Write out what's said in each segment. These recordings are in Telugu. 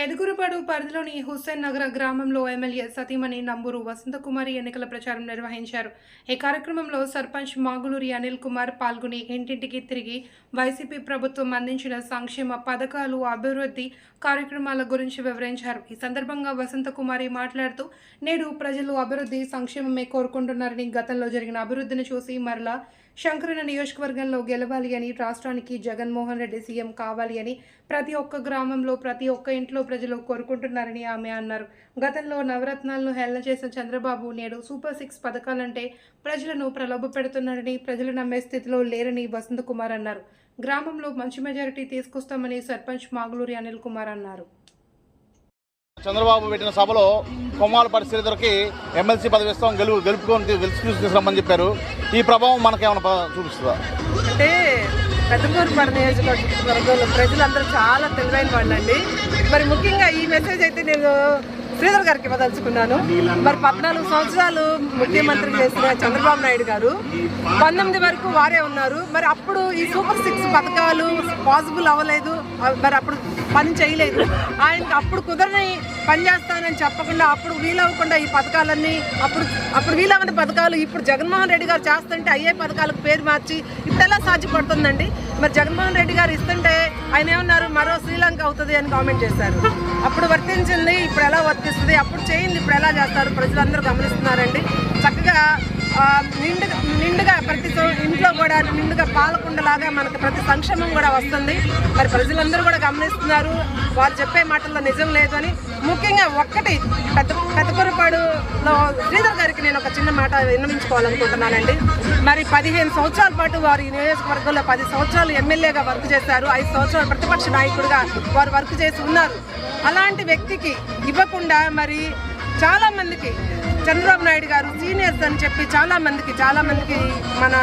పెదగురుపాడు పరిధిలోని హుస్సేన్ నగర గ్రామంలో ఎమ్మెల్యే సతీమణి నంబూరు వసంతకుమారి ఎన్నికల ప్రచారం నిర్వహించారు. ఈ కార్యక్రమంలో సర్పంచ్ మాగులూరి అనిల్ కుమార్ పాల్గొని ఇంటింటికి తిరిగి వైసీపీ ప్రభుత్వం అందించిన సంక్షేమ పథకాలు అభివృద్ధి కార్యక్రమాల గురించి వివరించారు. ఈ సందర్భంగా వసంతకుమారి మాట్లాడుతూ నేడు ప్రజలు అభివృద్ధి సంక్షేమమే కోరుకుంటున్నారని గతంలో జరిగిన అభివృద్ధిని చూసి మరలా శంకరన నియోజకవర్గంలో గెలవాలి అని రాష్ట్రానికి జగన్మోహన్ రెడ్డి సీఎం కావాలి అని ప్రతి ఒక్క గ్రామంలో ప్రతి ఒక్క ఇంట్లో ప్రజలు కోరుకుంటున్నారని ఆమె అన్నారు. గతంలో నవరత్నాలను హేళన చేసిన చంద్రబాబు నేడు సూపర్ సిక్స్ పథకాలంటే ప్రజలను ప్రలోభ పెడుతున్నారని ప్రజలు నమ్మే స్థితిలో లేరని వసంతకుమార్ అన్నారు. గ్రామంలో మంచి మెజారిటీ తీసుకొస్తామని సర్పంచ్ మాగులూరి అనిల్ కుమార్ అన్నారు. చంద్రబాబు పెట్టిన సభలో కొమ్మాల పరిస్థితులకి ఎమ్మెల్సీ పదవి ఇస్తాం గెలుపు గెలుపుకొని గెలుపు తీసుకురమ్మని చెప్పారు. ఈ ప్రభావం మనకేమైనా చూపిస్తుందా? అంటే పెద్దకూరుపాడు నియోజకవర్గంలో ప్రజలందరూ చాలా తెలివైన వాళ్ళండి. మరి ముఖ్యంగా ఈ మెసేజ్ అయితే నేను శ్రీధర్ గారికి ఇవ్వదలుచుకున్నాను. మరి పద్నాలుగు సంవత్సరాలు ముఖ్యమంత్రి చేసిన చంద్రబాబు నాయుడు గారు పంతొమ్మిది వరకు వారే ఉన్నారు. మరి అప్పుడు ఈ సూపర్ సిక్స్ పథకాలు పాసిబుల్ అవ్వలేదు. మరి అప్పుడు పని చేయలేదు. ఆయనకి అప్పుడు కుదరని పని చేస్తానని చెప్పకుండా అప్పుడు వీలవ్వకుండా ఈ పథకాలన్నీ అప్పుడు అప్పుడు వీలవని పథకాలు ఇప్పుడు జగన్మోహన్ రెడ్డి గారు చేస్తుంటే అయ్యే పథకాలకు పేరు మార్చి ఇప్పుడు సాధ్యపడుతుందండి? మరి జగన్మోహన్ రెడ్డి గారు ఇస్తుంటే ఆయన ఏమన్నారు? మరో శ్రీలంక అవుతుంది అని కామెంట్ చేశారు. అప్పుడు వర్తించింది ఇప్పుడు ఎలా వర్తిస్తుంది అప్పుడు చేయింది. ఇప్పుడు ఎలా చేస్తారు? ప్రజలందరూ గమనిస్తున్నారండి. చక్కగా నిండుగా నిండుగా ప్రతి ఇంట్లో కూడా నిండుగా పాలకుండలాగా మనకు ప్రతి సంక్షేమం కూడా వస్తుంది. మరి ప్రజలందరూ కూడా గమనిస్తున్నారు. వారు చెప్పే మాటల్లో నిజం లేదు అని. ముఖ్యంగా ఒక్కటి పెద్ద పెద్దకొరపాడులో శ్రీధర్ గారికి నేను ఒక చిన్న మాట విన్నవించుకోవాలనుకుంటున్నానండి. మరి పదిహేను సంవత్సరాల పాటు వారు ఈ నియోజకవర్గంలో పది సంవత్సరాలు ఎమ్మెల్యేగా వర్క్ చేశారు. ఐదు సంవత్సరాలు ప్రతిపక్ష నాయకుడిగా వారు వర్క్ చేసి ఉన్నారు. అలాంటి వ్యక్తికి ఇవ్వకుండా మరి చాలామందికి చంద్రబాబు నాయుడు గారు సీనియర్స్ అని చెప్పి చాలా మందికి చాలా మందికి మన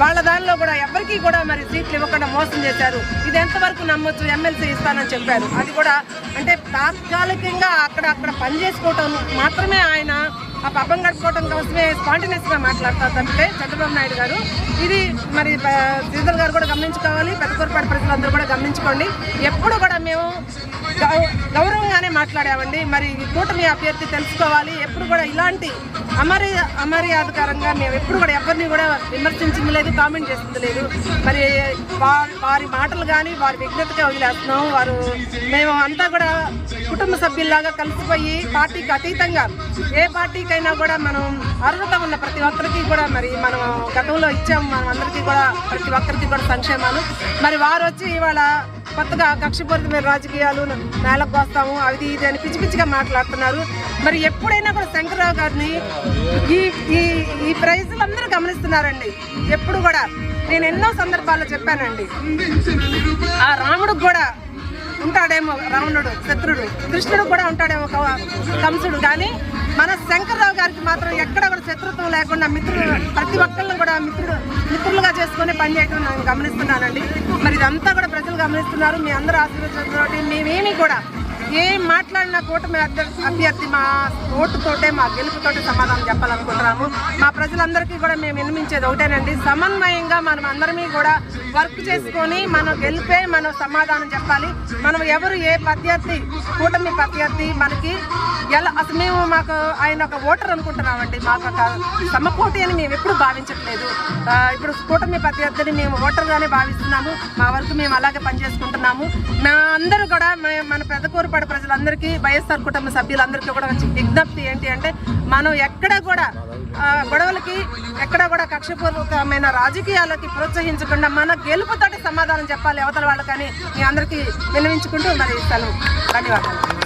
వాళ్ళ దానిలో కూడా ఎవరికి కూడా మరి సీట్లు ఇవ్వకుండా మోసం చేశారు. ఇది ఎంతవరకు నమ్మొచ్చు? ఎమ్మెల్సీ ఇస్తానని చెప్పారు. అది కూడా అంటే తాత్కాలికంగా అక్కడ అక్కడ పని చేసుకోవటం మాత్రమే ఆయన ఆ పబ్బం గడుపుకోవడం కోసమే స్పాంటినియస్గా మాట్లాడతారు చంద్రబాబు నాయుడు గారు. ఇది మరి శ్రీధర్ గారు కూడా గమనించుకోవాలి. పెద్దకూరపాటి ప్రజలందరూ కూడా గమనించుకోండి. ఎప్పుడు కూడా మేము గౌరవంగానే మాట్లాడామండి. మరి కూటమి అభ్యర్థి తెలుసుకోవాలి. ఎప్పుడు కూడా ఇలాంటి అమరి అమర్యాదకరంగా మేము ఎప్పుడు కూడా ఎవరిని కూడా విమర్శించింది లేదు కామెంట్ చేసింది లేదు. మరి వారి మాటలు కానీ వారి విజ్ఞతగా వదిలేస్తున్నాం. వారు మేము అంతా కూడా కుటుంబ సభ్యుల్లాగా కలిసిపోయి పార్టీకి అతీతంగా ఏ పార్టీకైనా కూడా మనం అర్హత ఉన్న ప్రతి ఒక్కరికి కూడా మరి మనం గతంలో ఇచ్చాము. మనం అందరికీ కూడా ప్రతి ఒక్కరికి కూడా సంక్షేమాలు. మరి వారు వచ్చి ఇవాళ కొత్తగా కక్షపూరితమైన రాజకీయాలు నేలకు వస్తాము అది ఇది అని పిచ్చి పిచ్చిగా మాట్లాడుతున్నారు. మరి ఎప్పుడైనా కూడా శంకర్రావు గారిని ఈ ఈ ఈ ప్రైజులు అందరూ గమనిస్తున్నారండి. ఎప్పుడు కూడా నేను ఎన్నో సందర్భాల్లో చెప్పానండి. ఆ రాముడికి కూడా ఉంటాడేమో రావణుడు శత్రుడు. కృష్ణుడు కూడా ఉంటాడేమో కంసుడు. కానీ మన శంకర్రావు గారికి మాత్రం ఎక్కడ కూడా శత్రుత్వం లేకుండా మిత్రులు ప్రతి ఒక్కళ్ళని కూడా మిత్రుడు మిత్రులుగా చేసుకుని పనిచేయడం నేను గమనిస్తున్నానండి. మరి ఇదంతా కూడా ప్రజలు గమనిస్తున్నారు. మీ అందరూ ఆశీర్వదించడం మేమేమి కూడా ఏం మాట్లాడినా కూటమి అభ్యర్థి మా ఓటుతోటే మా గెలుపుతోటే సమాధానం చెప్పాలనుకుంటున్నాము. మా ప్రజలందరికీ కూడా మేము వినిపించేది ఒకటేనండి. సమన్వయంగా మనం అందరమీ కూడా వర్క్ చేసుకొని మనం గెలిపే మనం సమాధానం చెప్పాలి. మనం ఎవరు ఏ ప్రత్యర్థి కూటమి ప్రత్యర్థి మనకి ఎలా అసలు మేము మాకు ఆయన ఒక ఓటర్ అనుకుంటున్నామండి. మాకు ఒక సమపోటీ అని మేము ఎప్పుడు భావించట్లేదు. ఇప్పుడు కూటమి ప్రత్యర్థిని మేము ఓటర్గానే భావిస్తున్నాము. మా వరకు మేము అలాగే పనిచేసుకుంటున్నాము. మా అందరూ కూడా మన పెద్ద కూరపాడు ప్రజలందరికీ వైఎస్ఆర్ కుటుంబ సభ్యులందరికీ కూడా ఒక విజ్ఞప్తి ఏంటి అంటే మనం ఎక్కడ కూడా గొడవలకి ఎక్కడ కూడా కక్షపూర్వకమైన రాజకీయాలకి ప్రోత్సహించకుండా మన గెలుపుతోటి సమాధానం చెప్పాలి అవతల వాళ్ళకని మీ అందరికీ విన్నవించుకుంటూ మరి సెలవు. ధన్యవాదాలు.